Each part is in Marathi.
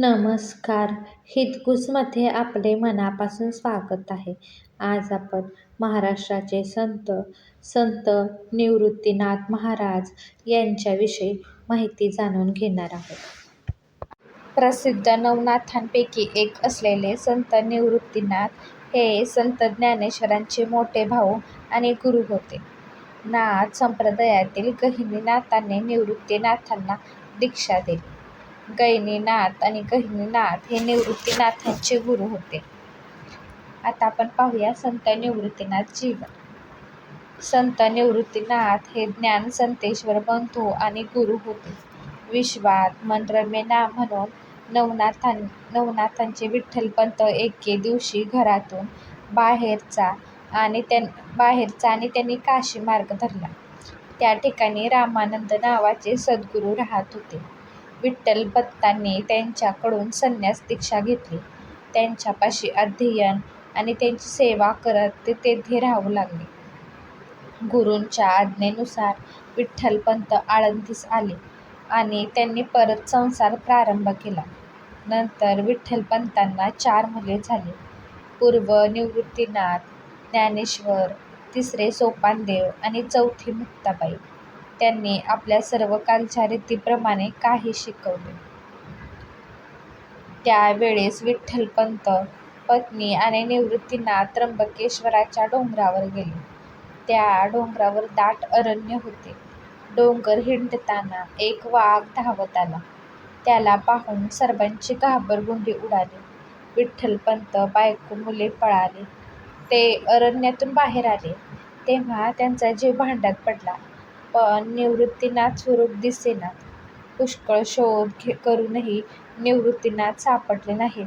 नमस्कार हितगुजमध्ये आपले मनापासून स्वागत आहे. आज आपण महाराष्ट्राचे संत संत निवृत्तीनाथ महाराज यांच्याविषयी माहिती जाणून घेणार आहोत. प्रसिद्ध नवनाथांपैकी एक असलेले संत निवृत्तीनाथ हे संत ज्ञानेश्वरांचे मोठे भाऊ आणि गुरु होते. नाथ संप्रदायातील गहिनीनाथांनी निवृत्तीनाथांना दीक्षा दिली. गैनीनाथ आणि गहिनीनाथ हे निवृत्तीनाथांचे गुरु होते. आता आपण पाहूया संत निवृत्तीनाथ जीवन. संत निवृत्तीनाथ हे ज्ञानसंतेश्वर बंधू आणि गुरु होते. विश्वात मन रमे ना म्हणून नवनाथांचे विठ्ठलपंत एके दिवशी घरातून बाहेरचा आणि त्यांनी काशी मार्ग धरला. त्या ठिकाणी रामानंद नावाचे सद्गुरू राहत होते. विठ्ठलपंतांनी त्यांच्याकडून संन्यास दीक्षा घेतली. त्यांच्यापाशी अध्ययन आणि त्यांची सेवा करत ते तेथे राहू लागले. गुरूंच्या आज्ञेनुसार विठ्ठलपंत आळंदीस आले आणि त्यांनी परत संसार प्रारंभ केला. नंतर विठ्ठलपंतांना चार मुले झाली. पूर्व निवृत्तीनाथ, ज्ञानेश्वर, तिसरे सोपानदेव आणि चौथी मुक्ताबाई. त्यांनी आपल्या सर्व कालच्या रीतीप्रमाणे काही शिकवले. त्यावेळेस विठ्ठलपंत, पत्नी आणि निवृत्तीनाथ त्र्यंबकेश्वराच्या डोंगरावर गेले. त्या डोंगरावर दाट अरण्य होते. डोंगर हिंडताना एक वाघ धावत आला. त्याला पाहून सर्वांची घाबरगुंडी उडाली. विठ्ठलपंत, बायको, मुले पळाले. ते अरण्यातून बाहेर आले तेव्हा त्यांचा जीव भांड्यात पडला. पण निवृत्तीनाथ स्वरूप दिसेना. पुष्कळ शोध करूनही निवृत्तीनाथ सापडले नाहीत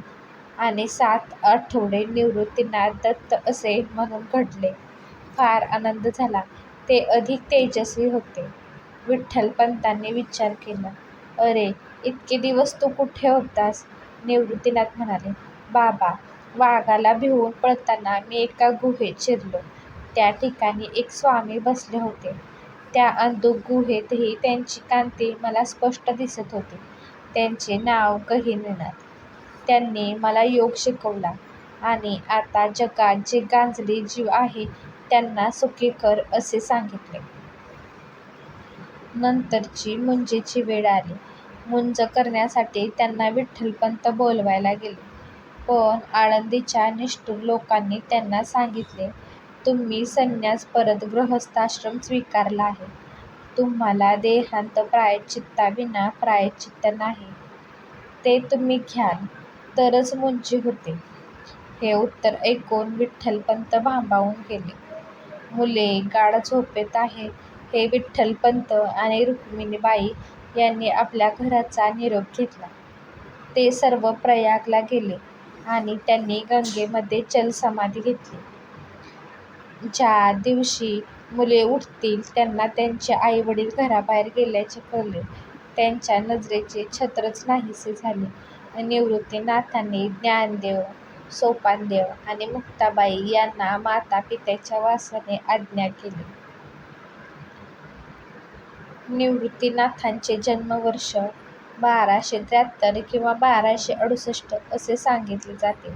आणि सात आठवडे निवृत्तीनाथ दत्त असे म्हणून घडले. फार आनंद झाला. ते अधिक तेजस्वी होते. विठ्ठलपंतांनी विचार केला, अरे, इतके दिवस तू कुठे होतास? निवृत्तीनाथ म्हणाले, बाबा, वाघाला भिवून पळताना मी एका गुहेत शिरलो. त्या ठिकाणी एक स्वामी बसले होते. त्या अंधुक गुहेतही त्यांची कांती मला स्पष्ट दिसत होती. त्यांचे नाव गहिनीनाथ. त्यांनी मला योग शिकवला आणि आता जगात जे गांजले जीव आहेत त्यांना सुखी कर असे सांगितले. नंतरची मुंजेची वेळ आली. मुंज करण्यासाठी त्यांना विठ्ठलपंत बोलवायला गेले. पण आळंदीच्या निष्ठुर लोकांनी त्यांना सांगितले, तुम्ही संन्यास परत गृहस्थाश्रम स्वीकारला आहे. तुम्हाला देहांत प्रायश्चित्ताविना प्रायश्चित्त नाही. ते तुम्ही घ्याल तरच मुंजी होते. हे उत्तर ऐकून विठ्ठलपंत भांबावून गेले. मुले गाढ झोपेत आहेत हे विठ्ठलपंत आणि रुक्मिणीबाई यांनी आपल्या घराचा निरोप घेतला. ते सर्व प्रयागला गेले आणि त्यांनी गंगेमध्ये जलसमाधी घेतली. ज्या दिवशी मुले उठतील त्यांना त्यांचे आईवडील घराबाहेर गेल्याचे कळले. त्यांच्या नजरेचे छत्रच नाहीसे झाले. निवृत्तीनाथांनी ज्ञानदेव, सोपानदेव आणि मुक्ताबाई यांना माता पित्याच्या वासाने आज्ञा केली. निवृत्तीनाथांचे जन्मवर्ष बाराशे त्र्याहत्तर किंवा बाराशे अडुसष्ट असे सांगितले जाते.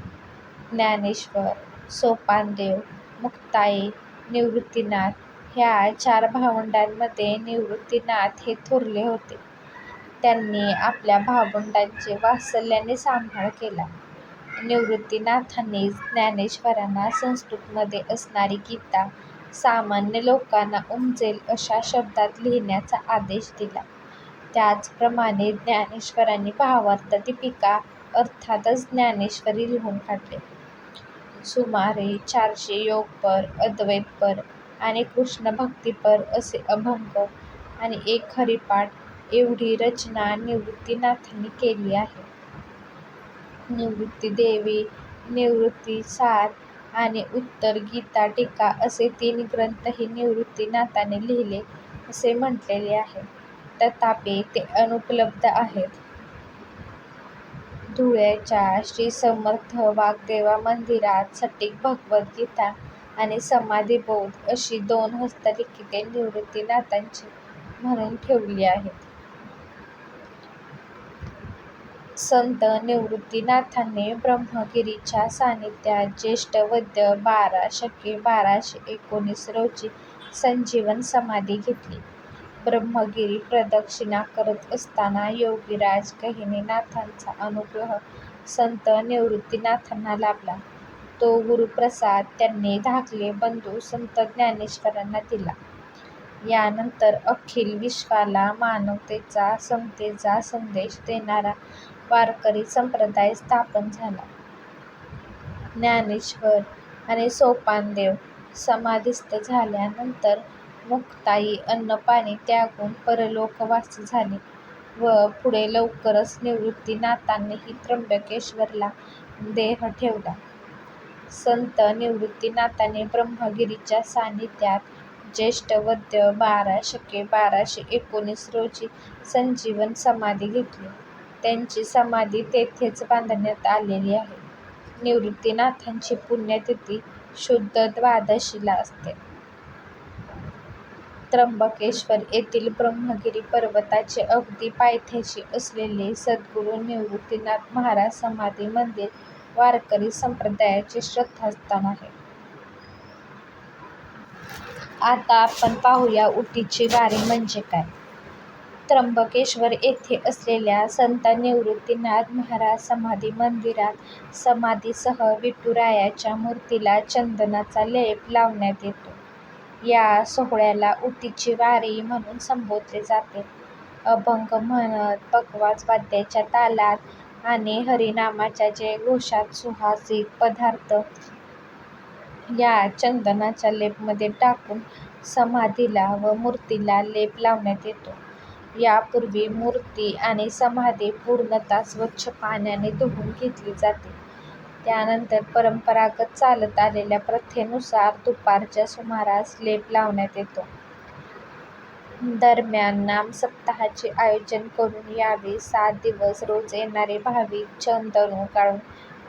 ज्ञानेश्वर, सोपानदेव, मुक्ताई, निवृत्तीनाथ ह्या चार भावंडांमध्ये निवृत्तीनाथ हे थोरले होते. त्यांनी आपल्या भावंडांचे वात्सल्याने सांभाळ केला. निवृत्तीनाथांनी ज्ञानेश्वरांना संस्कृतमध्ये असणारी गीता सामान्य लोकांना उमजेल अशा शब्दात लिहिण्याचा आदेश दिला. त्याचप्रमाणे ज्ञानेश्वरांनी भावार्थ-दीपिका अर्थातच ज्ञानेश्वरी लिहून काढले. सुमारे चारशे योगपर, अद्वैतपर आणि कृष्णभक्तीपर असे अभंग आणि एक हरिपाठ एवढी रचना निवृत्तीनाथांनी केली आहे. निवृत्तीदेवी, निवृत्तीसार आणि उत्तर गीता-टीका असे तीन ग्रंथही निवृत्तीनाथांनी लिहिले असे म्हटलेले आहे. तथापि ते अनुपलब्ध आहेत. धुळ्याच्या श्री समर्थ वाघदेवा मंदिरात सटीक भगवद्गीता आणि समाधिबोध अशी दोन हस्तलिखिते निवृत्तीनाथांची म्हणून ठेवली आहेत. संत निवृत्तीनाथांनी ब्रह्मगिरीच्या सान्निध्यात ज्येष्ठ वद्य बारा शके बाराशे एकोणीस रोजी संजीवन समाधी घेतली. ब्रह्मगिरी प्रदक्षिणा करत असताना योगीराज गहिनीनाथांचा अनुग्रह संत निवृत्तीनाथांना लाभला. तो गुरुप्रसाद त्यांनी धाकले बंधू संत ज्ञानेश्वरांना दिला. यानंतर अखिल विश्वाला मानवतेचा, समतेचा संदेश देणारा वारकरी संप्रदाय स्थापन झाला. ज्ञानेश्वर आणि सोपानदेव समाधिस्थ झाल्यानंतर मुक्ताई अन्नपाणी त्यागून परलोकवासी झाले व पुढे लवकरच निवृत्तीनाथांनीही त्र्यंबकेश्वरला देह ठेवला. संत निवृत्तीनाथांनी ब्रह्मगिरीच्या सान्निध्यात ज्येष्ठ वद्य बारा शके बाराशे एकोणीस रोजी संजीवन समाधी घेतली. त्यांची समाधी तेथेच बांधण्यात आलेली आहे. निवृत्तीनाथांची पुण्यतिथी शुद्ध द्वादशीला असते. त्र्यंबकेश्वर येथील ब्रह्मगिरी पर्वताचे अगदी पायथ्याशी असलेले सद्गुरू निवृत्तीनाथ महाराज समाधी मंदिर वारकरी संप्रदायाचे श्रद्धास्थान आहे. आता आपण पाहूया उटीची वारी म्हणजे काय? त्र्यंबकेश्वर येथे असलेल्या संत निवृत्तीनाथ महाराज समाधी मंदिरात समाधीसह विठुरायाच्या मूर्तीला चंदनाचा लेप लावण्यात येतो. या सोहळ्याला उटीची वारी म्हणून संबोधले जाते. अभंग म्हणत, पखवाज वाद्याच्या तालात आणि हरिनामाच्या जयघोषात सुवासिक पदार्थ या चंदनाच्या लेपमध्ये टाकून समाधीला व मूर्तीला लेप लावण्यात येतो. यापूर्वी मूर्ती आणि समाधी पूर्णतः स्वच्छ पाण्याने धुवून घेतली जाते. त्यानंतर परंपरागत चालत आलेल्या प्रथेनुसार दुपारच्या सुमारास लेप लावण्यात येतो. दरम्यान नामसप्ताहाचे आयोजन करून यावेळी सात दिवस रोज येणारे भाविक चंदन उगाळून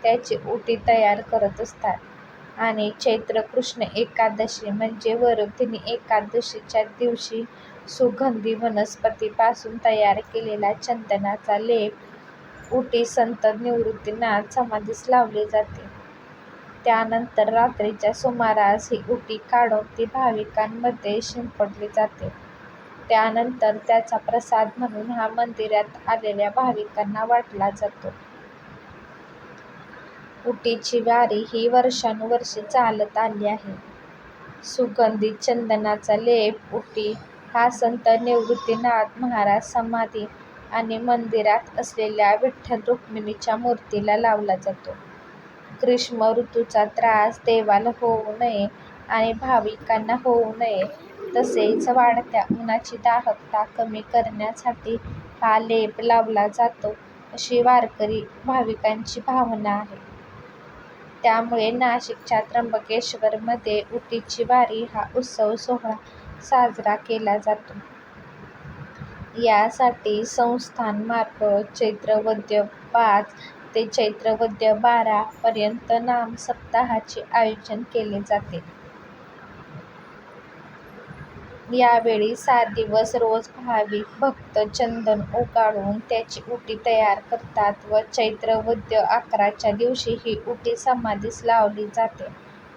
त्याची उटी तयार करत असतात आणि चैत्र कृष्ण एकादशी म्हणजे वर्धिनी एकादशीच्या दिवशी सुगंधी वनस्पतीपासून तयार केलेला चंदनाचा लेप उटी संत निवृत्तीनाथ समाधीस लावले जाते. त्यानंतर रात्रीच्या सुमारास ही उटी काढून ती भाविकांमध्ये शिंपडली जाते. त्यानंतर त्याचा प्रसाद म्हणून हा मंदिरात आलेल्या भाविकांना वाटला जातो. उटीची वारी ही वर्षानुवर्षे चालत आली आहे. सुगंधित चंदनाचा लेप उटी हा संत निवृत्तीनाथ महाराज समाधी आणि मंदिरात असलेल्या विठ्ठल-रुक्मिणीच्या मूर्तीला लावला जातो. ग्रीष्म ऋतूचा त्रास देवाला होऊ नये आणि भाविकांना होऊ नये तसेच वाढत्या उन्हाची दाहकता कमी करण्यासाठी हा लेप लावला जातो अशी वारकरी भाविकांची भावना आहे. त्यामुळे नाशिकच्या त्र्यंबकेश्वरमध्ये उटीची वारी हा उत्सव सोहळा साजरा केला जातो. यासाठी संस्थानमार्फत चैत्रवद्य पाच ते चैत्रवद्य बारा पर्यंत नामसप्ताहाचे आयोजन केले जाते. यावेळी सात दिवस रोज भाविक भक्त चंदन उकाळून त्याची उटी तयार करतात व चैत्रवद्य अकराच्या दिवशी ही उटी समाधीस लावली जाते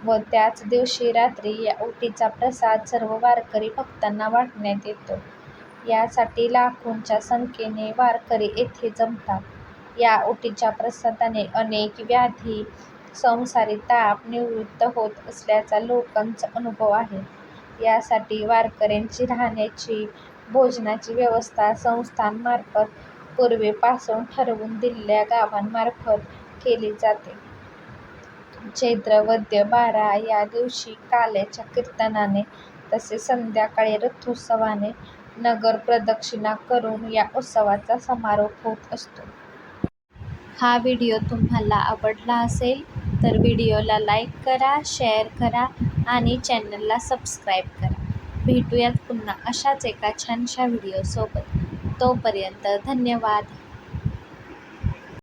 व त्याच दिवशी रात्री या उटीचा प्रसाद सर्व वारकरी भक्तांना वाटण्यात येतो. यासाठी लाखोंच्या संख्येने वारकरी येथे जमतात. या उटीच्या प्रसादाने अनेक व्याधी, संसारी ताप निवृत्त होत असल्याचा लोकांचा अनुभव आहे. यासाठी वारकऱ्यांची राहण्याची, भोजनाची व्यवस्था संस्थांमार्फत पूर्वीपासून ठरवून दिलेल्या गावांमार्फत केली जाते. चैत्र वद्य बारा या दिवशी काल्याच्या कीर्तनाने तसेच संध्याकाळी रथोत्सवाने नगर प्रदक्षिणा करून या उत्सवाचा समारोप होत असतो. हा व्हिडिओ तुम्हाला आवडला असेल तर व्हिडिओला लाईक करा, शेअर करा आणि चॅनलला सबस्क्राईब करा. भेटूयात पुन्हा अशाच एका छानशा व्हिडिओसोबत. तोपर्यंत धन्यवाद.